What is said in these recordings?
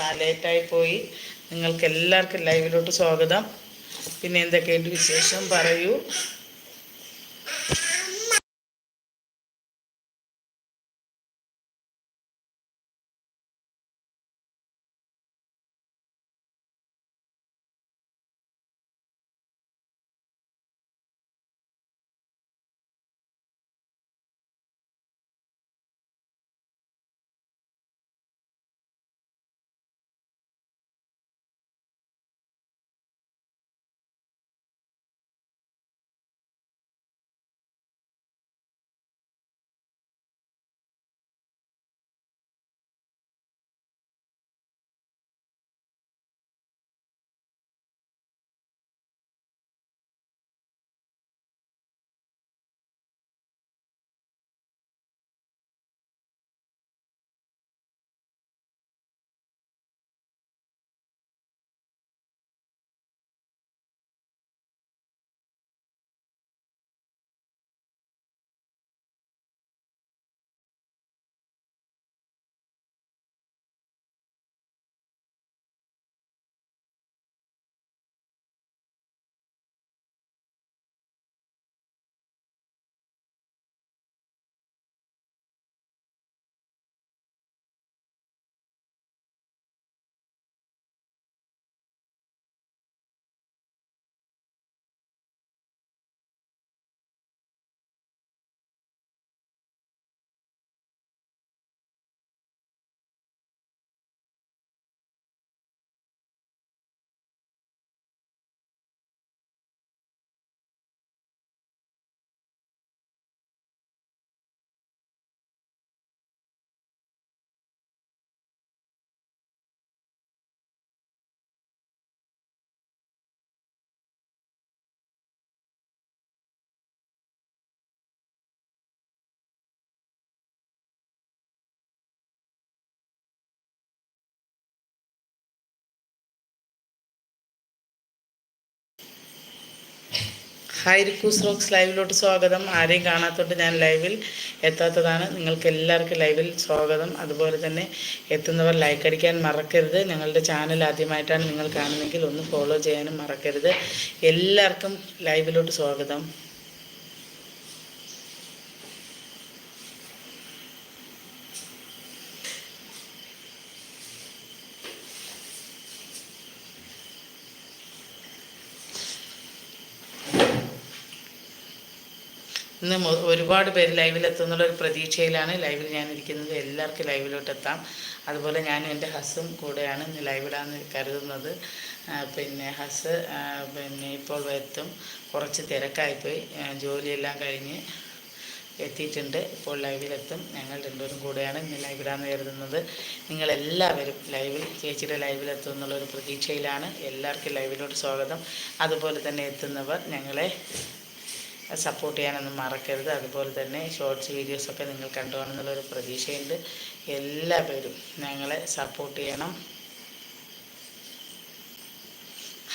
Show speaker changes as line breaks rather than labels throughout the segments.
ലേറ്റായി പോയി. നിങ്ങൾക്ക് എല്ലാവർക്കും ലൈവിലോട്ട് സ്വാഗതം. പിന്നെ എന്തൊക്കെയുണ്ട് വിശേഷം? പറയൂ. ഹായ് റിക്കൂസ് റോക്സ് ലൈവിലോട്ട് സ്വാഗതം. ആരെയും കാണാത്തോട്ട് ഞാൻ ലൈവിൽ എത്താത്തതാണ്. നിങ്ങൾക്ക് എല്ലാവർക്കും ലൈവിൽ സ്വാഗതം. അതുപോലെ തന്നെ എത്തുന്നവർ ലൈക്ക് അടിക്കാൻ മറക്കരുത്. ഞങ്ങളുടെ ചാനൽ ആദ്യമായിട്ടാണ് നിങ്ങൾ കാണുന്നെങ്കിൽ ഒന്ന് ഫോളോ ചെയ്യാനും മറക്കരുത്. എല്ലാവർക്കും ലൈവിലോട്ട് സ്വാഗതം. ഇന്ന് ഒരുപാട് പേര് ലൈവിലെത്തുന്നുള്ള ഒരു പ്രതീക്ഷയിലാണ് ലൈവിൽ ഞാനിരിക്കുന്നത്. എല്ലാവർക്കും ലൈവിലോട്ട് എത്താം. അതുപോലെ ഞാനും എന്റെ ഹസ്സും കൂടെയാണ് ഇന്ന് ലൈവിലാന്ന് കരുതുന്നത്. പിന്നെ ഹസ് പിന്നെ ഇപ്പോൾ എത്തും. കുറച്ച് തിരക്കായിപ്പോയി. ജോലിയെല്ലാം കഴിഞ്ഞ് എത്തിയിട്ടുണ്ട്. ഇപ്പോൾ ലൈവിലെത്തും ഞങ്ങൾ രണ്ടുപേരും കൂടെയാണ് ഇന്ന് ലൈവിലാന്ന് കരുതുന്നത്. നിങ്ങളെല്ലാവരും ലൈവിൽ ചേച്ചിയുടെ ലൈവിലെത്തും എന്നുള്ളൊരു പ്രതീക്ഷയിലാണ്. എല്ലാവർക്കും ലൈവിലോട്ട് സ്വാഗതം. അതുപോലെ തന്നെ എത്തുന്നവർ ഞങ്ങളെ സപ്പോർട്ട് ചെയ്യാനൊന്നും മറക്കരുത്. അതുപോലെ തന്നെ ഷോർട്സ് വീഡിയോസൊക്കെ നിങ്ങൾ കണ്ടുപോകണമെന്നുള്ളൊരു പ്രതീക്ഷയുണ്ട്. എല്ലാവരും ഞങ്ങളെ സപ്പോർട്ട് ചെയ്യണം.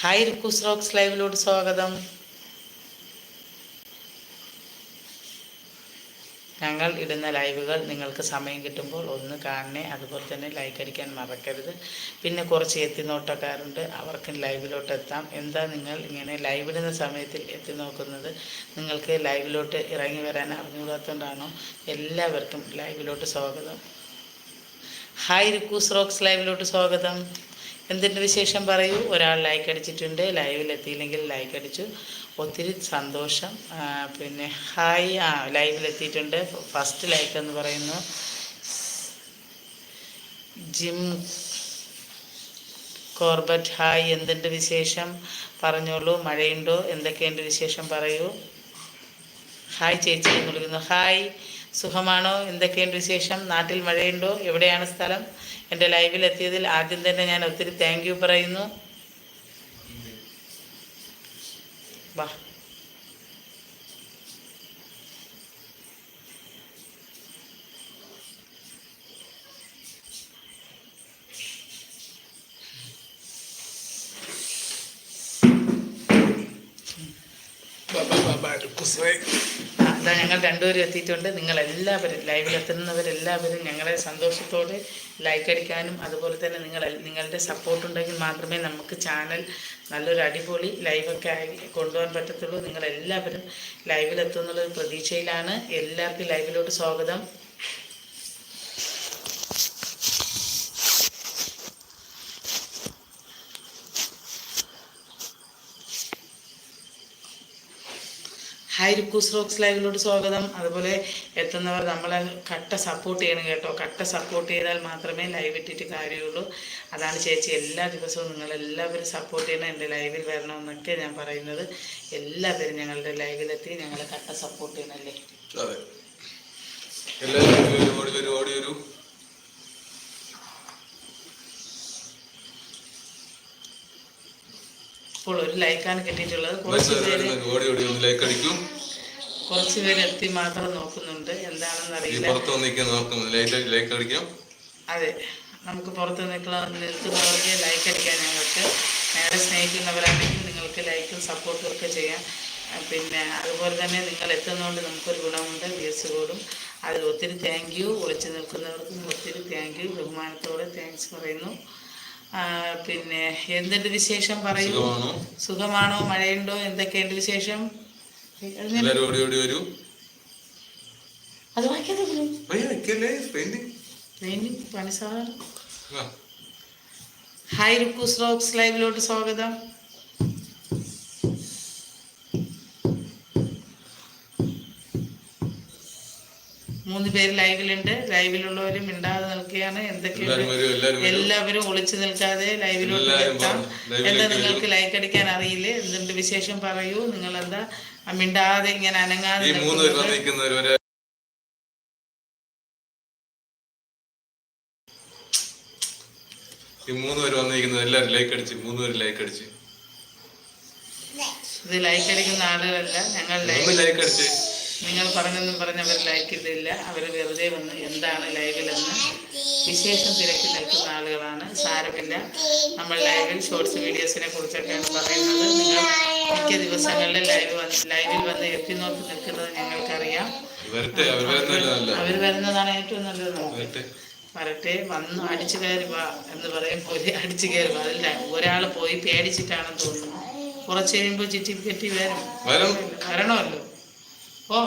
ഹായ് റിക്കുസ് റോക്സ് ലൈവിലോട് സ്വാഗതം. ഞങ്ങൾ ഇടുന്ന ലൈവുകൾ നിങ്ങൾക്ക് സമയം കിട്ടുമ്പോൾ ഒന്ന് കാണണേ. അതുപോലെ തന്നെ ലൈക്ക് അടിക്കാൻ മറക്കരുത്. പിന്നെ കുറച്ച് എത്തി നോട്ടക്കാരുണ്ട് അവർക്കും ലൈവിലോട്ട് എത്താം. എന്താ നിങ്ങൾ ഇങ്ങനെ ലൈവിടുന്ന സമയത്തിൽ എത്തി നോക്കുന്നത്? നിങ്ങൾക്ക് ലൈവിലോട്ട് ഇറങ്ങി വരാൻ അറിഞ്ഞുകൂടാത്തതുകൊണ്ടാണോ? എല്ലാവർക്കും ലൈവിലോട്ട് സ്വാഗതം. ഹായ് റിക്കൂസ് റോക്സ് ലൈവിലോട്ട് സ്വാഗതം. എന്തിന്റെ വിശേഷം? പറയൂ. ഒരാൾ ലൈക്ക് അടിച്ചിട്ടുണ്ട്. ലൈവിൽ എത്തിയില്ലെങ്കിൽ ലൈക്ക് അടിച്ചു. ഒത്തിരി സന്തോഷം. പിന്നെ ഹായ് ആ ലൈവിലെത്തിയിട്ടുണ്ട്. ഫസ്റ്റ് ലൈക്ക് എന്ന് പറയുന്നു. ജിം കോർബറ്റ് ഹായ് എന്തുണ്ട് വിശേഷം? പറഞ്ഞോളൂ മഴയുണ്ടോ? എന്തൊക്കെയുണ്ട് വിശേഷം? പറയൂ. ഹായ് ചേച്ചി എന്ന് വിളിക്കുന്നു. ഹായ് സുഖമാണോ? എന്തൊക്കെയുണ്ട് വിശേഷം? നാട്ടിൽ മഴയുണ്ടോ? എവിടെയാണ് സ്ഥലം? എന്റെ ലൈവിൽ എത്തിയതിൽ ആദ്യം തന്നെ ഞാൻ ഒത്തിരി താങ്ക് യു പറയുന്നു വാ ആ, അതാ ഞങ്ങൾ രണ്ടുപേരും എത്തിയിട്ടുണ്ട്. നിങ്ങളെല്ലാവരും ലൈവിലെത്തുന്നവരെല്ലാവരും ഞങ്ങളെ സന്തോഷത്തോടെ ലൈക്ക് അടിക്കാനും അതുപോലെ തന്നെ നിങ്ങൾ നിങ്ങളുടെ സപ്പോർട്ട് ഉണ്ടെങ്കിൽ മാത്രമേ നമുക്ക് ചാനൽ നല്ലൊരു അടിപൊളി ലൈവൊക്കെ ആയി കൊണ്ടുപോകാൻ പറ്റത്തുള്ളൂ. നിങ്ങളെല്ലാവരും ലൈവിൽ എത്തുന്നുള്ളൊരു പ്രതീക്ഷയിലാണ്. എല്ലാവർക്കും ലൈവിലോട്ട് സ്വാഗതം. ഹായ് രുക്കൂസ് റോക്സ് ലൈവിലോട്ട് സ്വാഗതം. അതുപോലെ എത്തുന്നവർ നമ്മളെ കട്ട സപ്പോർട്ട് ചെയ്യണം കേട്ടോ. കട്ട സപ്പോർട്ട് ചെയ്താൽ മാത്രമേ ലൈവ് ഇട്ടിട്ട് കാര്യമുള്ളൂ. അതാണ് ചേച്ചി എല്ലാ ദിവസവും നിങ്ങൾ എല്ലാവരും സപ്പോർട്ട് ചെയ്യണം. എന്റെ ലൈവിൽ വരണമെന്നൊക്കെ ഞാൻ പറയുന്നത്. എല്ലാവരും ഞങ്ങളുടെ ലൈവിലെത്തി ഞങ്ങളെ കട്ട സപ്പോർട്ട് ചെയ്യണമല്ലേ
അതെ.
ഇപ്പോൾ ഒരു ലൈക്കാണ് കിട്ടിയിട്ടുള്ളത്. കുറച്ച് പേര് കുറച്ച് പേര് എത്തി മാത്രം നോക്കുന്നുണ്ട്. എന്താണെന്ന് അറിയില്ല. അതെ. നമുക്ക് പുറത്ത് നിൽക്കുന്ന നിൽക്കുന്നവർക്ക് ലൈക്ക് അടിക്കാൻ ഞങ്ങൾക്ക്. നേരെ സ്നേഹിക്കുന്നവരാണെങ്കിൽ നിങ്ങൾക്ക് ലൈക്കും സപ്പോർട്ടും ഒക്കെ ചെയ്യാം. പിന്നെ അതുപോലെ തന്നെ നിങ്ങൾ എത്തുന്നതുകൊണ്ട് നമുക്കൊരു ഗുണമുണ്ട്. വ്യൂസ് കൂടും അതിൽ ഒത്തിരി താങ്ക് യു ഒളിച്ചു നിൽക്കുന്നവർക്കും ഒത്തിരി താങ്ക് യു ബഹുമാനത്തോടെ താങ്ക്സ് പറയുന്നു. പിന്നെ എന്തുണ്ട് വിശേഷം പറയൂ?
സുഖമാണോ?
മഴയുണ്ടോ? എന്തൊക്കെയുണ്ട് വിശേഷം? അത് ഹായ് റുക്കൂസ് റോക്സ് ലൈവിലോട്ട് സ്വാഗതം. മൂന്ന് പേര് ലൈവിലുണ്ട്. ലൈവിലുള്ളവരും മിണ്ടാതെ നിൽക്കുകയാണ്. എന്തൊക്കെയുണ്ട്?
എല്ലാവരും വരൂ എല്ലാവരും വരൂ.
എല്ലാവരും ഒളിച്ചു നിൽക്കാതെ
ലൈവിലുള്ള
എത്താം എന്താ നിങ്ങൾക്ക് ലൈക്ക് അടിക്കാൻ അറിയില്ലേ? എന്തുണ്ട് വിശേഷം? പറയൂ. നിങ്ങൾ എന്താ മിണ്ടാതെ ഇങ്ങനെ അനങ്ങാതെ
ഈ മൂന്ന് പേര് വന്നിരിക്കുന്നത് എല്ലാവരും ലൈക്ക് അടിച്ച് മൂന്ന് പേര് ലൈക്ക് അടിച്ച്.
ഇത് ലൈക്ക് അടിക്കുന്ന ആളുകളല്ല. ഞങ്ങൾ
ലൈക്ക് അടിച്ച്.
നിങ്ങൾ പറഞ്ഞെന്നും പറഞ്ഞ് അവർ ലൈക്ക് ഇട്ടില്ല അവർ വെറുതെ വന്ന് എന്താണ് ലൈവിലെന്ന് വിശേഷം തിരക്കി നിൽക്കുന്ന ആളുകളാണ്. സാരമില്ല. നമ്മൾ ലൈവിൽ ഷോർട്സ് വീഡിയോസിനെ കുറിച്ചൊക്കെയാണ് പറയുന്നത്. നിങ്ങൾ മിക്ക ദിവസങ്ങളിൽ ലൈവ് വന്ന് ലൈവിൽ വന്ന് എത്തി നോക്കി നിൽക്കുന്നത് ഞങ്ങൾക്കറിയാം
അവർ
വരുന്നതാണ് ഏറ്റവും നല്ലത് നമുക്ക്.
വരട്ടെ.
വന്ന് അടിച്ചു കയറി വാ എന്ന് പറയും. പോലെ അടിച്ചു കയറി വാ. അതില്ല ഒരാൾ പോയി പേടിച്ചിട്ടാണെന്ന് തോന്നുന്നു. കുറച്ച് കഴിയുമ്പോൾ ചുറ്റി കെട്ടി വരും. വരണമല്ലോ. ഓ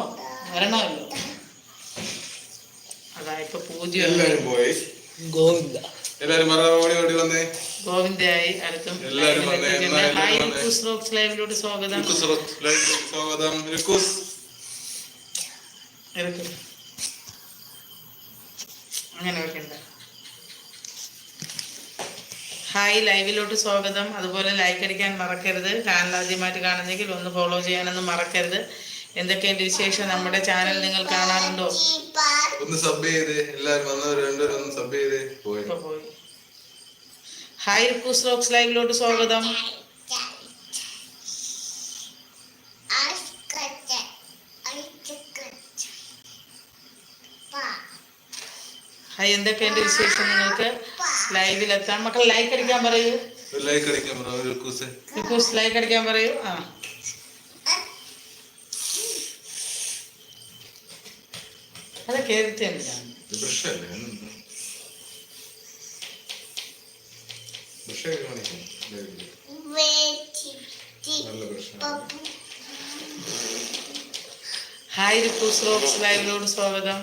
വരണമല്ലോ അതാ ഇപ്പൊ പൂജ്യം
എല്ലാരും പോയി.
ഗോവിന്ദ.
എല്ലാരും ഓടി വന്നേ.
അടുത്തും
എല്ലാവരും
ഹായ്. റോക്സ് ലൈവിലോട്ട് സ്വാഗതം.
ലുക്കൂസ് റോക്സ് ലൈവിലോട്ട് സ്വാഗതം. ലുക്കൂസ്
ഹായ് ലൈവിലോട്ട് സ്വാഗതം. അതുപോലെ ലൈക്ക് അടിക്കാൻ മറക്കരുത്. ചാനൽ ആദ്യമായിട്ട് കാണുന്നെങ്കിൽ ഒന്ന് ഫോളോ ചെയ്യാനൊന്നും മറക്കരുത്. എന്തൊക്കെയുണ്ട് വിശേഷം? നമ്മുടെ ചാനൽ നിങ്ങൾ കാണാറുണ്ടോ?
ഒന്ന് സബ് ചെയ്ത്. എല്ലാവരും വന്നവർ രണ്ടുപേരും ഒന്ന് സബ് ചെയ്ത് പോയി.
ഹായ് റുക്കൂസ് റോക്സ് ലൈവിലോട്ട് സ്വാഗതം. ഹായ് എന്തൊക്കെയുണ്ട് വിശേഷം നിങ്ങൾക്ക്? ലൈവിൽ എത്താൻ മക്കൾ ലൈക്ക് അടിക്കാൻ പറയൂ.
ലൈക്ക് അടിക്കാൻ
പറയൂ ലൈക്ക് അടിക്കാൻ പറയൂ. ആ.
ബ്രഷാണ്
ഹായ് റുക്കൂസ് റോക്സ് ലൈവിലോട് സ്വാഗതം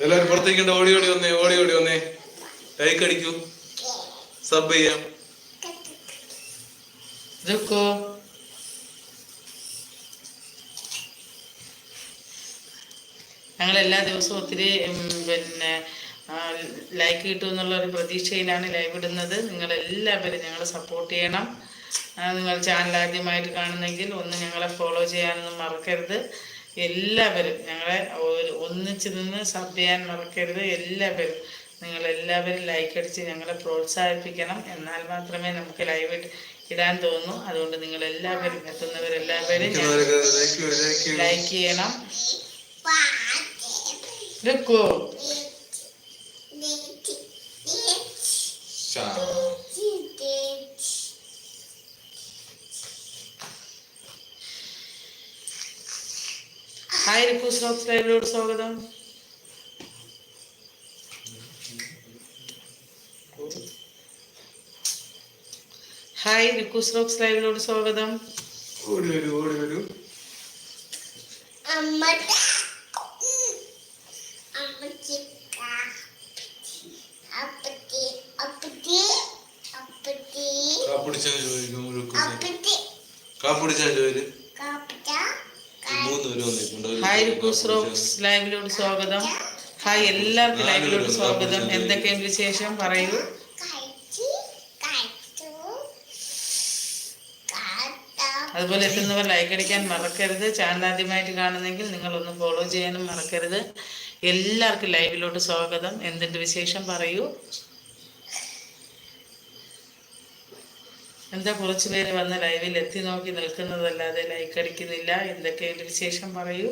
എല്ലാരും പുറത്തേക്കുണ്ട് ഓടി ഓടി വന്നേ. ഓടി ഓടി വന്നേ. ലൈക്ക് അടിക്കൂ സബ് ചെയ്യാം.
ഞങ്ങൾ എല്ലാ ദിവസവും ഒത്തിരി പിന്നെ ലൈക്ക് കിട്ടും എന്നുള്ള ഒരു പ്രതീക്ഷയിലാണ് ലൈവ് ഇടുന്നത്. നിങ്ങളെല്ലാവരും ഞങ്ങളെ സപ്പോർട്ട് ചെയ്യണം. നിങ്ങൾ ചാനൽ ആദ്യമായിട്ട് കാണുന്നെങ്കിൽ ഒന്ന് ഞങ്ങളെ ഫോളോ ചെയ്യാനൊന്നും മറക്കരുത്. എല്ലാവരും ഞങ്ങളെ ഒന്നിച്ച് നിന്ന് സബ് ചെയ്യാൻ മറക്കരുത്. എല്ലാവരും നിങ്ങളെല്ലാവരും ലൈക്ക് അടിച്ച് ഞങ്ങളെ പ്രോത്സാഹിപ്പിക്കണം. എന്നാൽ മാത്രമേ നമുക്ക് ലൈവ് ഇടാൻ തോന്നൂ. അതുകൊണ്ട് നിങ്ങൾ നിങ്ങളെല്ലാവരും എത്തുന്നവരെല്ലാവരും
ലൈക്ക് ലൈക്ക്
Легко. Сам. ഹായ് റിപ്പു സോക്സ് ലൈവിലോട് സ്വാഗതം ഹായ് റിക്കൂസ് റോക്സ് ലൈവിലോട് സ്വാഗതം
ഓടി വരൂ ഓടി വരൂ ചോദിക്കും പേര് വന്നിട്ടുണ്ട്.
ഹായ് റിക്കൂസ് റോക്സ് ലൈവിലോട് സ്വാഗതം. ഹായ് എല്ലാവർക്കും ലൈവിലോട് സ്വാഗതം. എന്തൊക്കെയുണ്ട് വിശേഷം? പറയൂ. അതുപോലെ എത്തുന്നവർ ലൈക്ക് അടിക്കാൻ മറക്കരുത്. ചാനൽ ആദ്യമായിട്ട് കാണുന്നെങ്കിൽ നിങ്ങളൊന്ന് ഫോളോ ചെയ്യാനും മറക്കരുത്. എല്ലാവർക്കും ലൈവിലോട്ട് സ്വാഗതം. എന്തുണ്ട് വിശേഷം? പറയൂ. എന്താ കുറച്ച് പേര് വന്ന് ലൈവിൽ എത്തി നോക്കി നിൽക്കുന്നതല്ലാതെ ലൈക്ക് അടിക്കുന്നില്ല. എന്തൊക്കെയുണ്ട് വിശേഷം പറയൂ.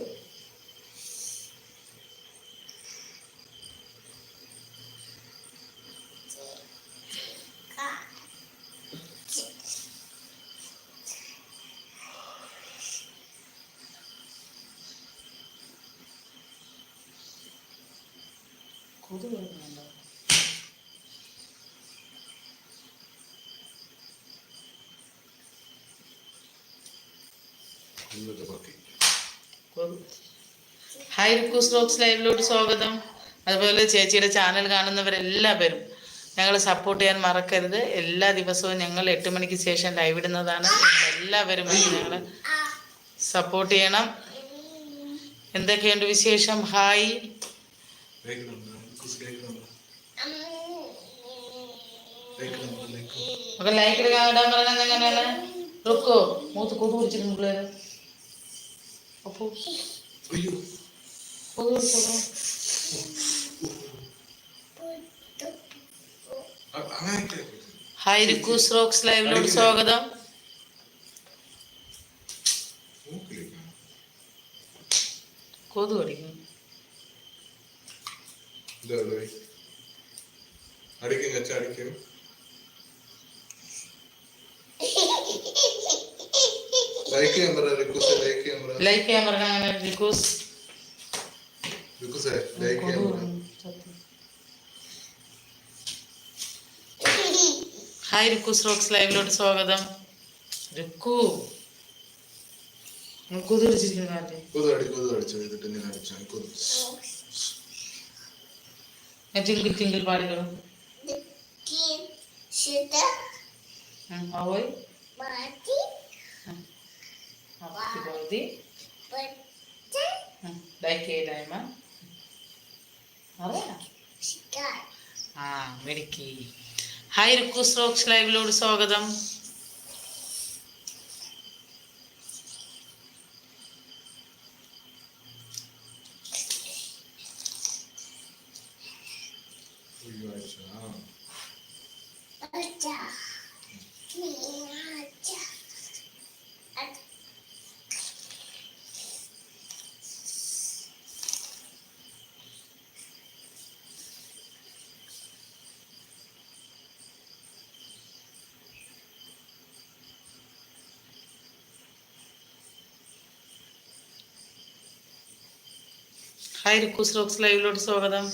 കൊതു ഹായ് റിക്കൂസ് റോക്സ് ലൈവിലോട്ട് സ്വാഗതം. അതുപോലെ ചേച്ചിയുടെ ചാനൽ കാണുന്നവരെല്ലാവരും ഞങ്ങൾ സപ്പോർട്ട് ചെയ്യാൻ മറക്കരുത്. എല്ലാ ദിവസവും ഞങ്ങൾ എട്ട് മണിക്ക് ശേഷം ലൈവ് ഇടുന്നതാണ്. എല്ലാവരും ഞങ്ങൾ സപ്പോർട്ട് ചെയ്യണം. എന്തൊക്കെയുണ്ട് വിശേഷം? ഹായ്
ലൈക്ക്
എടുക്കാൻ പറഞ്ഞത് എങ്ങനെയാണ്? റുക്കോ മൂത്ത് കൊതു പിടിച്ചിരുന്നു പിള്ളേര് അപ്പോ
അയ്യോ
ഹായ് റിക്കൂസ് റോക്സ് ലൈവിലോട് സ്വാഗതം. കൊതു
ഇതാ. അടിക്കും അടിക്കും. ലൈക്ക് ചെയ്യാൻ പറ റിക്വസ്റ്റ് ലൈക്ക് ചെയ്യാൻ പറ
ലൈക്ക് ചെയ്യാൻ അങ്ങനെ റിക്കൂസ്
റിക്വസ്റ്റ് ലൈക്ക് ചെയ്യാൻ പറ
ഹായ് റിക്കൂസ് റോക്സ് ലൈവിലോട്ട് സ്വാഗതം. റിക്കു.
അടി കൊതു അടിച്ചോ ഇതിട്ട് ഇങ്ങനെ അടിച്ചാൽ കൊതു
ടിങ്കിൾ ടിങ്കിൾ പാടികളും
ശുദ്ധ
അവോയ്
birthday.
Birthday. Like a
diamond.
ആ മെടുക്കി ഹായ് റിക്കൂസ് റോക്സ് ലൈവിലോട് സ്വാഗതം
അയ്യോ
ഹായ് റിക്കൂസ് റോക്സ് ലൈവിലോട്ട് സ്വാഗതം.